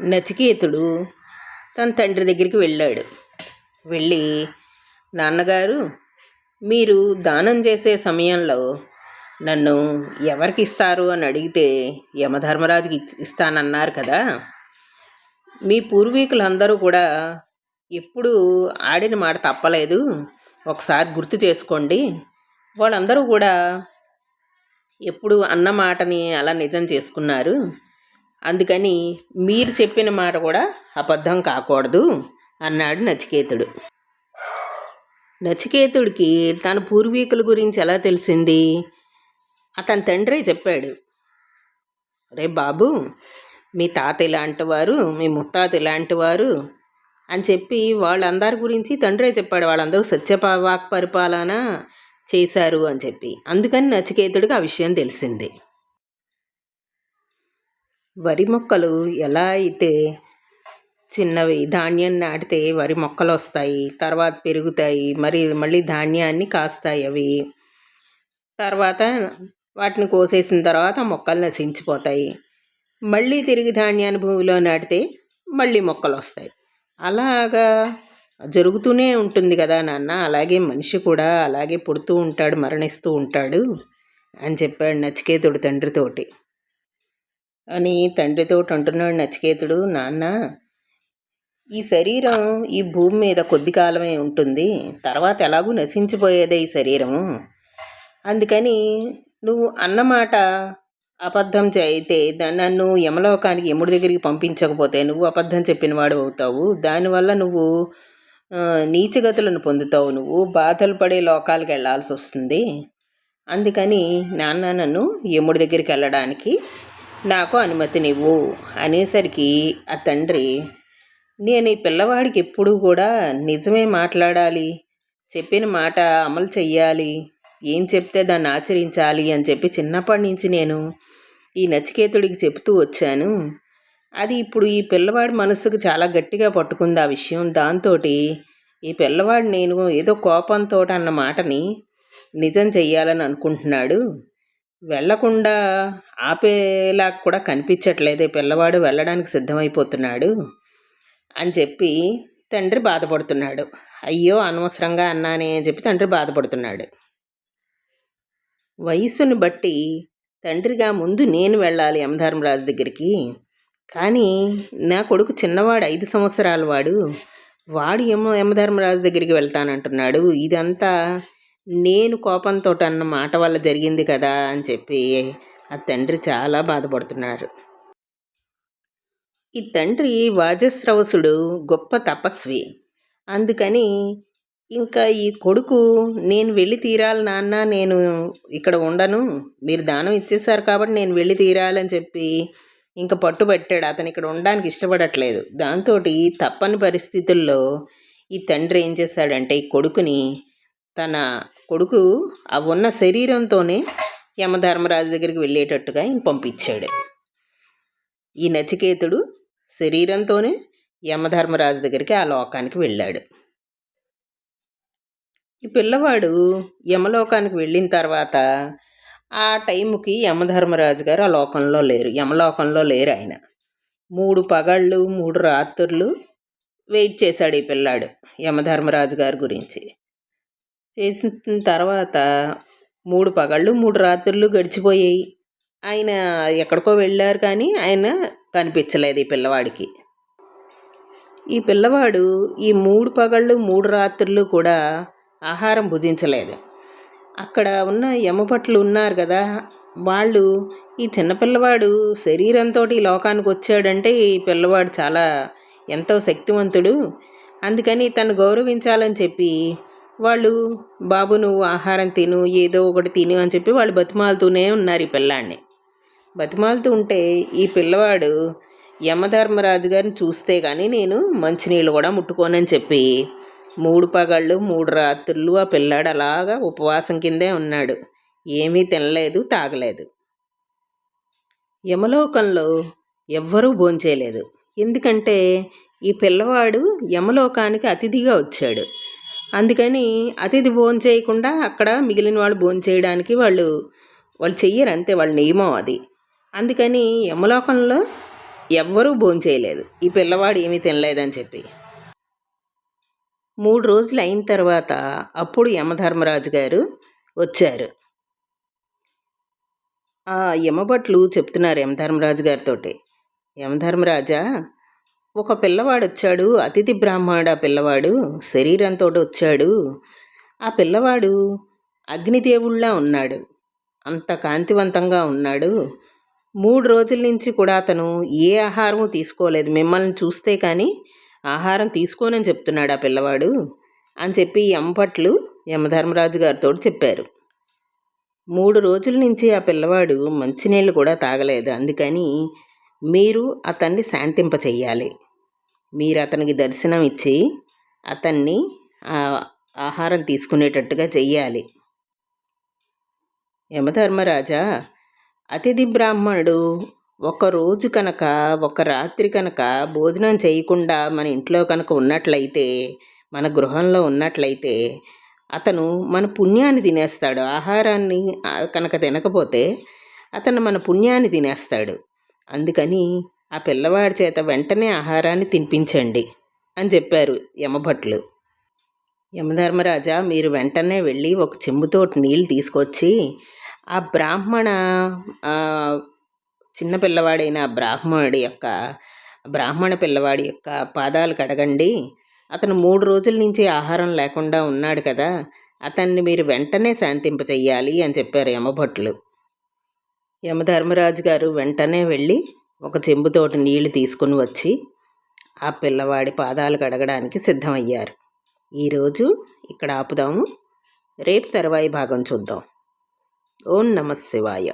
నచికేతుడు తన తండ్రి దగ్గరికి వెళ్ళాడు. వెళ్ళి నాన్నగారు మీరు దానం చేసే సమయంలో నన్ను ఎవరికి ఇస్తారు అని అడిగితే యమధర్మరాజుకి ఇస్తానన్నారు కదా. మీ పూర్వీకులందరూ కూడా ఎప్పుడు ఆడిన మాట తప్పలేదు. ఒకసారి గుర్తు చేసుకోండి. వాళ్ళందరూ కూడా ఎప్పుడు అన్న మాటని అలా నిజం చేసుకున్నారు. అందుకని మీరు చెప్పిన మాట కూడా అబద్ధం కాకూడదు అన్నాడు నచికేతుడు. నచికేతుడికి తన పూర్వీకుల గురించి ఎలా తెలిసింది? అతని తండ్రే చెప్పాడు. రే బాబు మీ తాత ఇలాంటి వారు మీ ముత్తాత ఇలాంటి వారు అని చెప్పి వాళ్ళందరి గురించి తండ్రే చెప్పాడు. వాళ్ళందరూ సత్యవాక్ పరిపాలన చేశారు అని చెప్పి. అందుకని నచికేతుడికి ఆ విషయం తెలిసింది. వరి మొక్కలు ఎలా అయితే చిన్నవి ధాన్యం నాటితే వరి మొక్కలు వస్తాయి తర్వాత పెరుగుతాయి మరి మళ్ళీ ధాన్యాన్ని కాస్తాయి అవి. తర్వాత వాటిని కోసేసిన తర్వాత మొక్కలు నశించిపోతాయి. మళ్ళీ తిరిగి ధాన్యాన్ని భూమిలో నాటితే మళ్ళీ మొక్కలు వస్తాయి. అలాగా జరుగుతూనే ఉంటుంది కదా నాన్న. అలాగే మనిషి కూడా అలాగే పుడుతూ ఉంటాడు మరణిస్తూ ఉంటాడు అని చెప్పాడు నచికేతుడు తండ్రితోటి అని తండ్రితో అంటున్నాడు నచికేతుడు నాన్న ఈ శరీరం ఈ భూమి మీద కొద్ది కాలమే ఉంటుంది. తర్వాత ఎలాగూ నశించిపోయేదే ఈ శరీరము. అందుకని నువ్వు అన్నమాట అబద్ధం అయితే నన్ను యమలోకానికి యముడి దగ్గరికి పంపించకపోతే నువ్వు అబద్ధం చెప్పిన వాడు అవుతావు. దానివల్ల నువ్వు నీచగతులను పొందుతావు. నువ్వు బాధలు పడే లోకాలకు వెళ్ళాల్సి వస్తుంది. అందుకని నాన్న నన్ను యముడి దగ్గరికి వెళ్ళడానికి నాకు అనుమతినివ్వు అనేసరికి ఆ తండ్రి నేను ఈ పిల్లవాడికి ఎప్పుడూ కూడా నిజమే మాట్లాడాలి చెప్పిన మాట అమలు చెయ్యాలి ఏం చెప్తే దాన్ని ఆచరించాలి అని చెప్పి చిన్నప్పటి నుంచి నేను ఈ నచికేతుడికి చెప్తూ వచ్చాను. అది ఇప్పుడు ఈ పిల్లవాడి మనసుకు చాలా గట్టిగా పట్టుకుంది ఆ విషయం. దాంతో ఈ పిల్లవాడు నేను ఏదో కోపంతో అన్న మాటని నిజం చెయ్యాలని అనుకుంటున్నాడు. వెళ్ళకుండా ఆపేలా కూడా కనిపించట్లేదే. పిల్లవాడు వెళ్ళడానికి సిద్ధమైపోతున్నాడు అని చెప్పి తండ్రి బాధపడుతున్నాడు. అయ్యో అనవసరంగా అన్నానే అని చెప్పి తండ్రి బాధపడుతున్నాడు. వయస్సును బట్టి తండ్రిగా ముందు నేను వెళ్ళాలి యమధర్మరాజు దగ్గరికి. కానీ నా కొడుకు చిన్నవాడు ఐదు సంవత్సరాల వాడు. వాడు యమ యమధర్మరాజు దగ్గరికి వెళ్తానంటున్నాడు. ఇదంతా నేను కోపంతో అన్న మాట వల్ల జరిగింది కదా అని చెప్పి ఆ తండ్రి చాలా బాధపడుతున్నారు. ఈ తండ్రి వాజస్రవసుడు గొప్ప తపస్వి. అందుకని ఇంకా ఈ కొడుకు నేను వెళ్ళి తీరాలి నాన్న నేను ఇక్కడ ఉండను మీరు దానం ఇచ్చేశారు కాబట్టి నేను వెళ్ళి తీరాలని చెప్పి ఇంకా పట్టుబట్టాడు అతను ఇక్కడ ఉండడానికి ఇష్టపడట్లేదు. దాంతో తప్పని పరిస్థితుల్లో ఈ తండ్రి ఏం చేశాడంటే ఈ కొడుకుని తన కొడుకు ఆ ఉన్న శరీరంతోనే యమధర్మరాజు దగ్గరికి వెళ్ళేటట్టుగా ఈయన పంపించాడు. ఈ నచికేతుడు శరీరంతోనే యమధర్మరాజు దగ్గరికి ఆ లోకానికి వెళ్ళాడు. ఈ పిల్లవాడు యమలోకానికి వెళ్ళిన తర్వాత ఆ టైంకి యమధర్మరాజు గారు ఆ లోకంలో లేరు. యమలోకంలో లేరు ఆయన. మూడు పగళ్ళు మూడు రాత్రులు వెయిట్ చేశాడు ఈ పిల్లాడు యమధర్మరాజు గారి గురించి. చేసిన తర్వాత మూడు పగళ్ళు మూడు రాత్రులు గడిచిపోయాయి. ఆయన ఎక్కడికో వెళ్ళారు కానీ ఆయన కనిపించలేదు ఈ పిల్లవాడికి. ఈ పిల్లవాడు ఈ మూడు పగళ్ళు మూడు రాత్రులు కూడా ఆహారం భుజించలేదు. అక్కడ ఉన్న యమపట్లు ఉన్నారు కదా వాళ్ళు ఈ చిన్నపిల్లవాడు శరీరంతో ఈ లోకానికి వచ్చాడంటే ఈ పిల్లవాడు చాలా ఎంతో శక్తివంతుడు. అందుకని తను గౌరవించాలని చెప్పి వాళ్ళు బాబు నువ్వు ఆహారం తిను ఏదో ఒకటి తిను అని చెప్పి వాళ్ళు బతిమాలుతూనే ఉన్నారు ఈ పిల్లాడిని బతిమాలుతూ ఉంటే ఈ పిల్లవాడు యమధర్మరాజు గారిని చూస్తే కానీ నేను మంచినీళ్ళు కూడా ముట్టుకోనని చెప్పి మూడు పగళ్ళు మూడు రాత్రులు ఆ పిల్లాడు అలాగా ఉపవాసం కిందే ఉన్నాడు. ఏమీ తినలేదు తాగలేదు. యమలోకంలో ఎవ్వరూ భోంచేయలేదు. ఎందుకంటే ఈ పిల్లవాడు యమలోకానికి అతిథిగా వచ్చాడు. అందుకని అతిథి భోంచేయకుండా అక్కడ మిగిలిన వాళ్ళు భోంచేయడానికి వాళ్ళు వాళ్ళు చెయ్యరు అంతే వాళ్ళ నియమం అది. అందుకని యమలోకంలో ఎవ్వరూ భోంచేయలేదు ఈ పిల్లవాడు ఏమీ తినలేదని చెప్పి. మూడు రోజులు అయిన తర్వాత అప్పుడు యమధర్మరాజు గారు వచ్చారు. ఆ యమభట్లు చెప్తున్నారు యమధర్మరాజు గారితో యమధర్మరాజా ఒక పిల్లవాడు వచ్చాడు అతిథి బ్రాహ్మణుడు ఆ పిల్లవాడు శరీరంతో వచ్చాడు. ఆ పిల్లవాడు అగ్నిదేవుళ్ళ ఉన్నాడు. అంత కాంతివంతంగా ఉన్నాడు. మూడు రోజుల నుంచి కూడా అతను ఏ ఆహారము తీసుకోలేదు. మిమ్మల్ని చూస్తే కానీ ఆహారం తీసుకోనని చెప్తున్నాడు ఆ పిల్లవాడు అని చెప్పి ఎంపట్లు యమధర్మరాజు గారితో చెప్పారు. మూడు రోజుల నుంచి ఆ పిల్లవాడు మంచినీళ్ళు కూడా తాగలేదు. అందుకని మీరు అతన్ని శాంతింపచేయాలి. మీరు అతనికి దర్శనం ఇచ్చి అతన్ని ఆహారం తీసుకునేటట్టుగా చెయ్యాలి. యమధర్మరాజా అతిథి బ్రాహ్మణుడు ఒక రోజు కనుక ఒక రాత్రి కనుక భోజనం చేయకుండా మన ఇంట్లో కనుక ఉన్నట్లయితే మన గృహంలో ఉన్నట్లయితే అతను మన పుణ్యాన్ని తినేస్తాడు. ఆహారాన్ని కనుక తినకపోతే అతను మన పుణ్యాన్ని తినేస్తాడు. అందుకని ఆ పిల్లవాడి చేత వెంటనే ఆహారాన్ని తినిపించండి అని చెప్పారు యమభట్లు. యమధర్మరాజా మీరు వెంటనే వెళ్ళి ఒక చెంబుతోటి నీళ్ళు తీసుకొచ్చి ఆ బ్రాహ్మణ చిన్న పిల్లవాడైన బ్రాహ్మణుడి యొక్క బ్రాహ్మణ పిల్లవాడి యొక్క పాదాలు కడగండి. అతను మూడు రోజుల నుంచి ఆహారం లేకుండా ఉన్నాడు కదా అతన్ని మీరు వెంటనే శాంతింప చెయ్యాలి అని చెప్పారు యమభట్లు. యమధర్మరాజు గారు వెంటనే వెళ్ళి ఒక చెంబుతోటి నీళ్ళు తీసుకుని వచ్చి ఆ పిల్లవాడి పాదాలు కడగడానికి సిద్ధమయ్యారు. ఈరోజు ఇక్కడ ఆపుదాము. రేపు తర్వాయి భాగం చూద్దాం. ఓం నమ శివాయ.